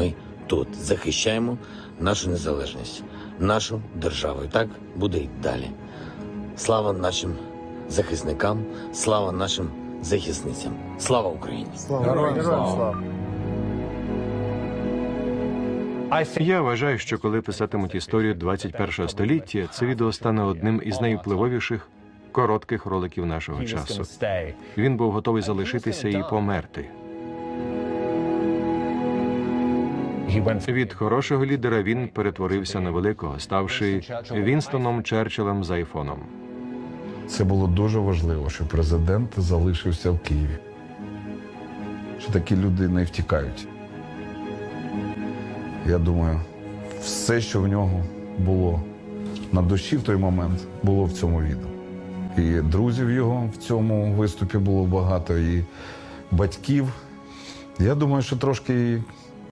ми тут захищаємо нашу незалежність, нашу державу. І так буде і далі. Слава нашим захисникам, слава нашим захисницям. Слава Україні! Героям слава. Я вважаю, що коли писатимуть історію 21 століття, це відео стане одним із найвпливовіших коротких роликів нашого часу. Він був готовий залишитися і померти. Від хорошого лідера він перетворився на великого, ставши Вінстоном Черчиллем з айфоном. Це було дуже важливо, що президент залишився в Києві. Що такі люди не втікають. Я думаю, все, що в нього було на душі в той момент, було в цьому відео. І друзів його в цьому виступі було багато, і батьків. Я думаю, що трошки